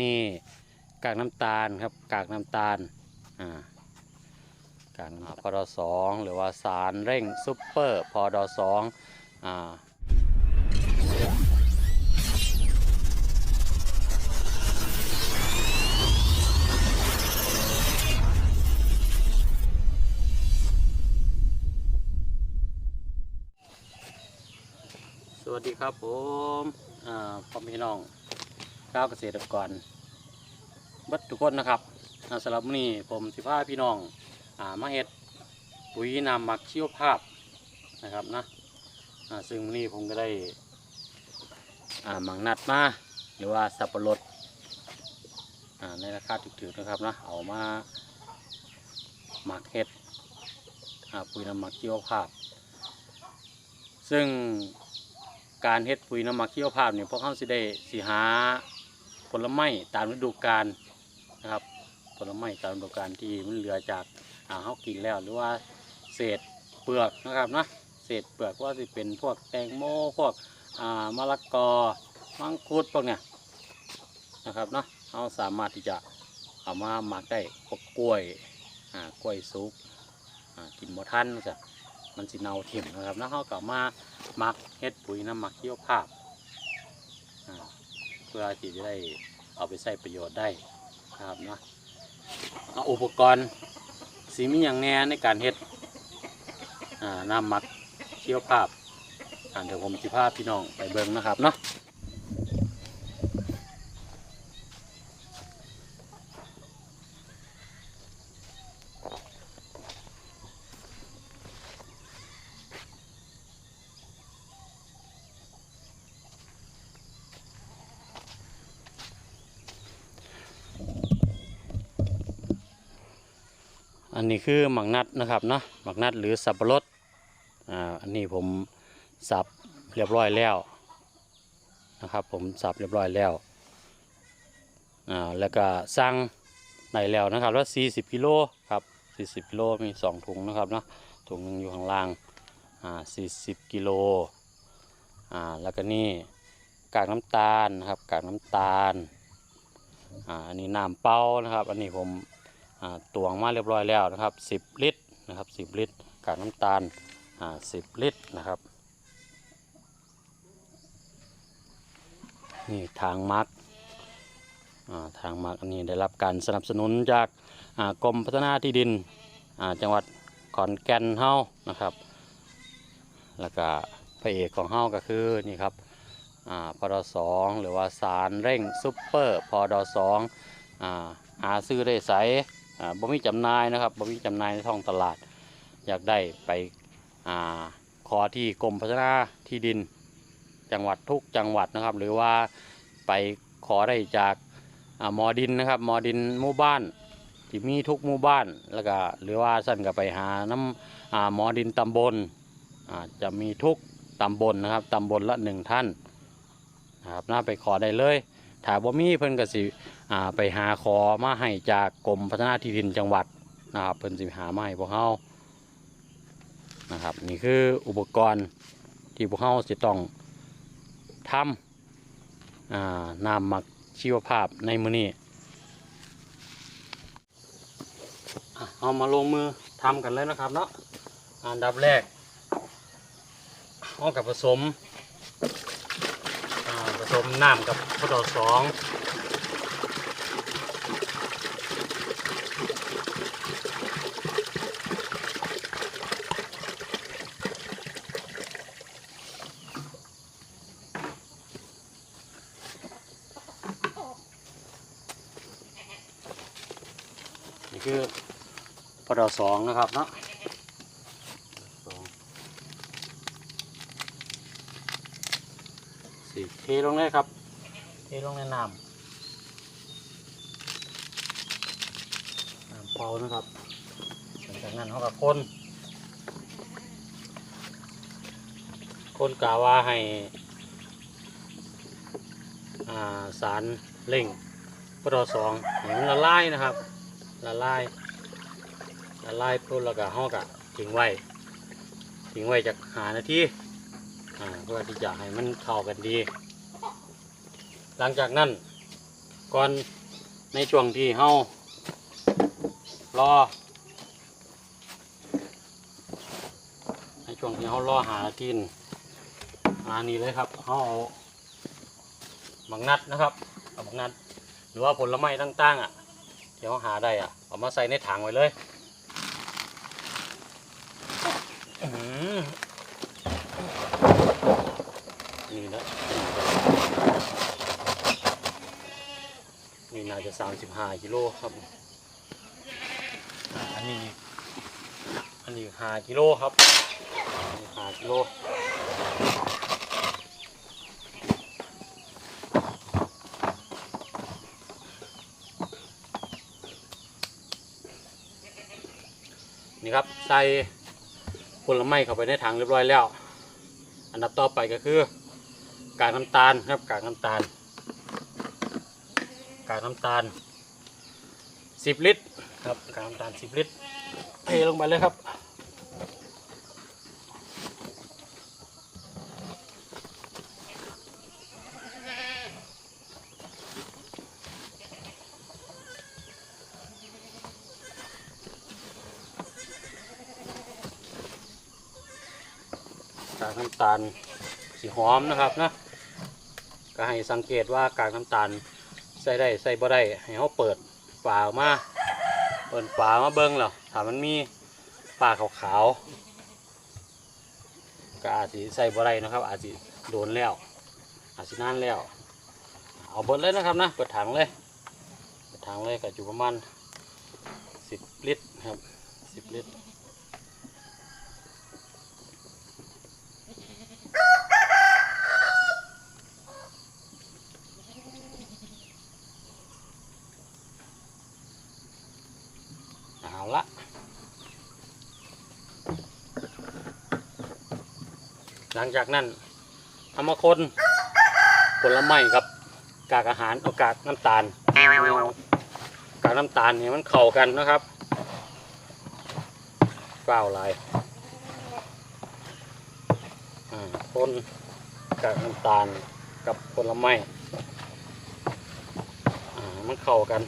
นี่กากน้ำตาลครับกากน้ำตาลอ่ากากน้ำตาลพอดสองหรือว่าสารเร่งซุปเปอร์พอดสองอ่าสวัสดีครับผมอ่าพ่อพี่น้อง ข้าวเกษตรกรบัดทุกคนนะครับสำหรับนี้ผมสิพาพี่น้องอามาเฮ็ดปุ๋ยนำหมักชีวภาพนะครับนะซึ่งมื้อนี้ผมก็ได้หมังนัดมาหรือว่าสับปะรดในราคาถูกๆนะครับนะเอามาหมักเฮ็ดปุ๋ยนำหมักชีวภาพ ซึ่งการเฮ็ดปุ๋ยน้ำหมักชีวภาพเนี่ยพวกเขาสิได้สิหา ลไม้ตามฤดูกาลนะครับ ผลไม้ตามฤดูกาลที่มันเหลือจากอาเขากินแล้ว หรือว่าเศษเปลือกนะครับนะเศษเปลือกว่าสิเป็นพวกแตงโมพวกมะละกอมังคุดพวกเนี้ยนะครับเนาะเขาสามารถที่จะเอามาหมักได้พวกกล้วยกล้วยสุกกินบ่ทันจ้ะมันสิเน่าถิ่มนะครับแล้วเขาก็เอามามักเฮ็ดปุ๋ยน้ำหมักเชีวภาพ พื่อที่จะได้เอาไปใช้ประโยชน์ได้นะครับเนาะเอาอุปกรณ์สีมีอย่างแน่ในการเฮ็ดน้ำมักชีวภาพอ่าเดี๋ยวผมจะพาพี่น้องไปเบิ่งนะครับเนาะ นนี้คือหมักนัดนะครับเนาะหมักนัดหรือสับปะรดอ่าอันนี้ผมสับเรียบร้อยแล้วนะครับผมสับเรียบร้อยแล้วอ่าแล้วก็สั่งในแล้วนะครับว่า40กิโลครับ40กิโลมีสองถุงนะครับเนาะถุงหนึงอยู่ข้างล่างอ่า40กิโลอ่าแล้วก็นี่กากน้ำตาลนะครับกากน้ำตาลอ่าอันนี้น้ำเป้านะครับ อันนี้ผม ตวงมาเรียบร้อยแล้วนะครับ 10 ลิตรนะครับ 10 ลิตรกากน้ำตาลอ่า10 ลิตรนะครับนี่ทางมาร์กทางมาร์กอันนี้ได้รับการสนับสนุนจากกรมพัฒนาที่ดินจังหวัดขอนแก่นเฮานะครับ แล้วก็พระเอกของเฮาก็คือนี่ครับอพอดสองหรือว่าสารเร่งซุปเปอร์พอดสองอาหาซื้อได้ไส บ่มีจำหน่ายนะครับบ่มีจำหน่ายในท้องตลาด อยากได้ไปอขอที่กรมพัฒนาที่ดิน จังหวัดทุกจังหวัดนะครับ หรือว่าไปขอได้จากมอดินนะครับมอดินหมู่บ้านที่มีทุกหมู่บ้านแล้วก็หรือว่าสั่นก็ไปหาน้ำหมอดินตำบลจะมีทุกตำบลนะครับตำบลละหนึ่งท่านนะครับน่าไปขอได้เลย ถ้าบ่มีเพิ่นก็สิอ่าไปหาขอมาให้จากกรมพัฒนาที่ดินจังหวัดนะครับเพิ่นสิหามาให้พวกเฮานะครับนี่คืออุปกรณ์ที่พวกเฮาจะต้องทำอ่าน้ำมักชีวภาพในมือนี้อ่เอามาลงมือทำกันเลยนะครับเนาะอันดับแรกเอากับผสม น้ำกับพอดอสองนี่คือพอดอสองนะครับเนาะสอง สีเทลงเลยครับ เทลงในน้ำน้ำเปล่านะครับหลังจากนั้นเขาก็คนคนกาว่าให้าสารเร่งพอดอสองให้มันละลายนะครับละลายละลายปุ๊บแล้วก็ห้อกะทิ้งไว้ทิ้งไว้จากหานาที่ เพื่อที่จะให้มันเข้ากันดี หลังจากนั้นก่อนในช่วงที่เฮารอในช่วงที่เฮารอหากินอันนี้เลยครับเฮาเอาบักนัดนะครับเอาบักนัด หรือว่าผลไม้ต่างๆอะที่เขาหาได้อะเอามาใส่ในถังไว้เลยอื้อหือ นี่นะนี่น่าจะสามสิบห้ากิโลครับ อันนี้ อันนี้ห้ากิโลครับอันนี้ห้ากิโลนี่ครับ ใส่ผลไม้เข้าไปในถังเรียบร้อยแล้ว อันดับต่อไปก็คือ กากน้ำตาลครับกากน้ำตาล กากน้ำตาล10ลิตรครับกากน้ำตาล10ลิตรเทลงไปเลยครับกากน้ำตาลสีหอมนะครับนะ ก็ให้สังเกตว่ากากน้ำตาลใส่ได้ใส่บ่ได้ให้เขาเปิดฝาออกมาเปิดฝามาเบิ้งแล้วถ้ามันมีฝาขาวๆก็อาจจะใส่บ่ได้นะครับ อาจจะโดนแล้ว อาจจะนานแล้ว เอาเบิดเลยนะครับนะเปิดถังเลยเปิดถังเลยก็อยู่ประมาณสิบลิตรครับสิบลิตร หลังจากนั้นเอามาคนผลไม้กับ กากอาหารเอากากน้ำตาล กากน้ำตาลเนี่ยมันเข้ากันนะครับเปล่าหลายอ่าคนกากน้ำตาลกับผลไม้อ่ามันเข้ากัน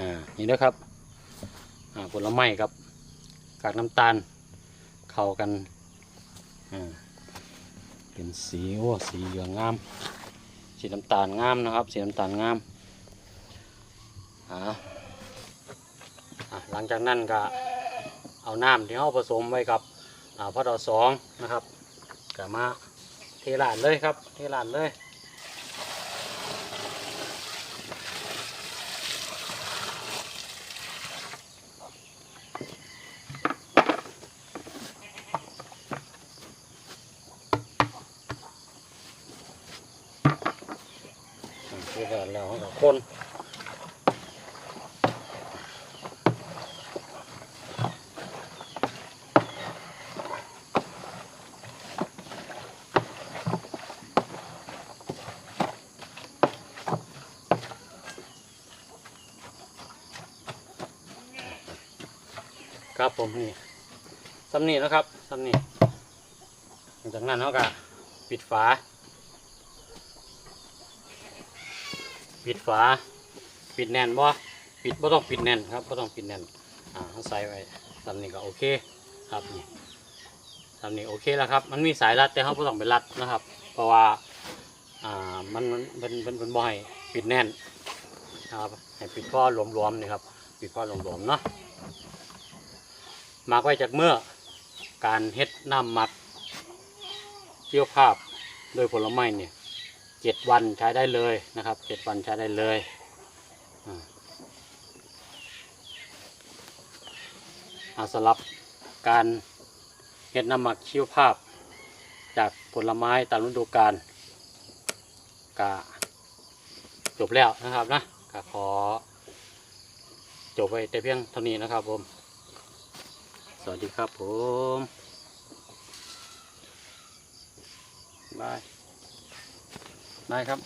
อ่านี่นะครับอ่าผลไม้ครับกากน้ำตาลเข้ากันอ่าเป็นสีโอ้สีเหลืองงาม สีน้ำตาลงามนะครับ สีน้ำตาลงามอ่าอ่าหลังจากนั้นก็เอาน้ำที่เราผสมไว้กับอ่าพอดอสองนะครับก็มาเทลาดเลยครับเทลาดเลย คือว่าเราเราคนครับผมนี่สำนี่นะครับสำนีหลังจากนั้นเขาก็ปิดฝา ปิดฝา ปิดแน่นบ่ปิดบ่ต้องปิดแน่นครับบ่ต้องปิดแน่นอ่าใส่ไว้ทำนี่ก็โอเคครับนี่ทำนี่โอเคแล้วครับ มันมีสายรัดแต่เขาบ่ต้องไปรัดนะครับ เพราะว่าอ่ามันมันเป็นเป็นเป็นบ่ให้ปิดแน่นนะครับให้ปิดพ่อหลวมๆนี่ครับปิดพ่อหลวมๆเนาะมักไว้จากเมื่อการเฮ็ดน้ำหมักเกี่ยวภาพโดยผลไม้เนี่ย เจ็ดวันใช้ได้เลยนะครับเจ็ดวันใช้ได้เลยอ่าสำหรับการเห็ดน้ำหมักชีวภาพ จากผลไม้ตามฤดูกาลกะจบแล้วนะครับนะกะขอ จบไปแต่เพียงเท่านี้นะครับผม สวัสดีครับผมบาย ได้ครับ